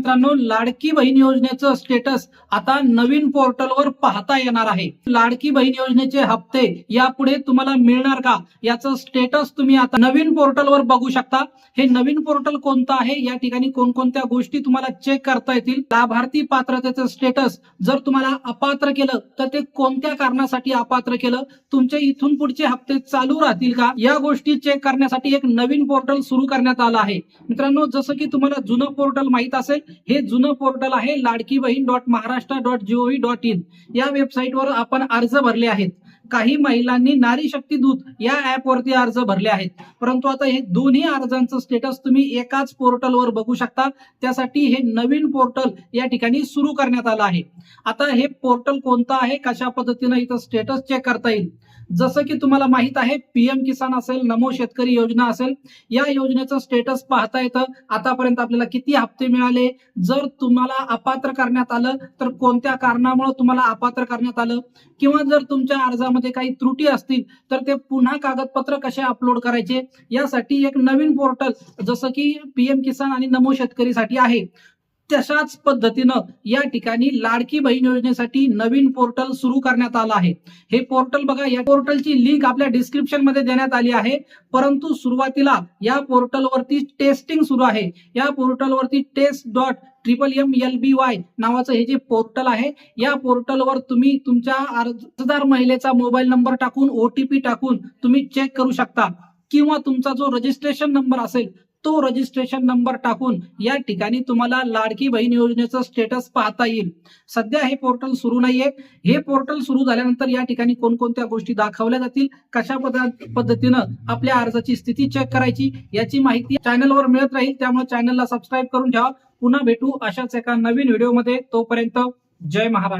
मित्रांनो लाडकी बहीण योजनेचं स्टेटस आता नवीन पोर्टलवर पाहता येणार आहे. लाडकी बहीण योजनेचे हप्ते यापुढे तुम्हाला मिळणार का? याचं स्टेटस तुम्ही आता नवीन पोर्टलवर बघू शकता. हे नवीन पोर्टल कोणतं आहे? या ठिकाणी कोणकोणत्या गोष्टी तुम्हाला चेक करता येतील? लाभार्थी पात्रतेचं स्टेटस जर तुम्हाला अपात्र केलं तर ते कोणत्या कारणासाठी अपात्र केलं? तुमचे इथून पुढचे हप्ते चालू राहतील का? या गोष्टी चेक करण्यासाठी एक नवीन पोर्टल सुरू करण्यात आलं आहे. मित्रांनो जसं की तुम्हाला जुनं पोर्टल माहीत असेल हे जुनं पोर्टल आहे Ladki Bahin dot Maharashtra dot GOV dot in. या वेबसाईटवर आपण अर्ज भरले आहेत. काही महिलांनी नारी शक्ती दूत या ऍप वरती अर्ज भरले आहेत. परंतु आता हे दोन्ही अर्जांचं स्टेटस तुम्ही एकाच पोर्टलवर बघू शकता. त्यासाठी हे नवीन पोर्टल या ठिकाणी सुरू करण्यात आलं आहे. आता हे पोर्टल कोणतं आहे? कशा पद्धतीनं इथं स्टेटस चेक करता येईल? जसं की तुम्हाला माहीत आहे पीएम किसान असेल नमो शेतकरी योजना असेल या योजनेचं स्टेटस पाहता येतं. आतापर्यंत आपल्याला किती हप्ते मिळाले? जर तुम्हाला अपात्र करण्यात आलं तर कोणत्या कारणामुळे तुम्हाला अपात्र करण्यात आलं? किंवा जर तुमच्या अर्जामध्ये काही त्रुटी असतील तर ते पुन्हा कागदपत्र कसे अपलोड करायचे? यासाठी एक नवीन पोर्टल जसं की पीएम किसान आणि नमो शेतकरीसाठी आहे. तशाच पद्धतीनं या ठिकाणी लाडकी बहीण योजनेसाठी नवीन पोर्टल सुरू करण्यात आलं आहे. हे पोर्टल बघा या पोर्टलची लिंक आपल्या डिस्क्रिप्शनमध्ये देण्यात आली आहे. परंतु सुरुवातीला या पोर्टलवरती टेस्टिंग सुरू आहे. या पोर्टलवरती test dot triple M L B Y नावाचं हे जे पोर्टल आहे या पोर्टलवर तुम्ही तुमच्या अर्जदार महिलेचा मोबाईल नंबर टाकून ओटीपी टाकून तुम्ही चेक करू शकता. किंवा तुमचा जो रजिस्ट्रेशन नंबर असेल तो रजिस्ट्रेशन नंबर टाकून या ठिकाणी तुम्हाला लाडकी बहीण योजनेचं स्टेटस पाहता येईल. सध्या हे पोर्टल सुरू नाहीये. हे पोर्टल सुरू झाल्यानंतर या ठिकाणी कोणकोणत्या गोष्टी दाखवल्या जातील कशा पद्ध- पद्धतीनं आपल्या अर्जाची स्थिती चेक करायची याची माहिती चॅनलवर मिळत राहील. त्यामुळे चॅनलला सबस्क्राईब करून ठेवा. पुन्हा भेटू अशाच एका नवीन व्हिडिओमध्ये तोपर्यंत जय महाराष्ट्र.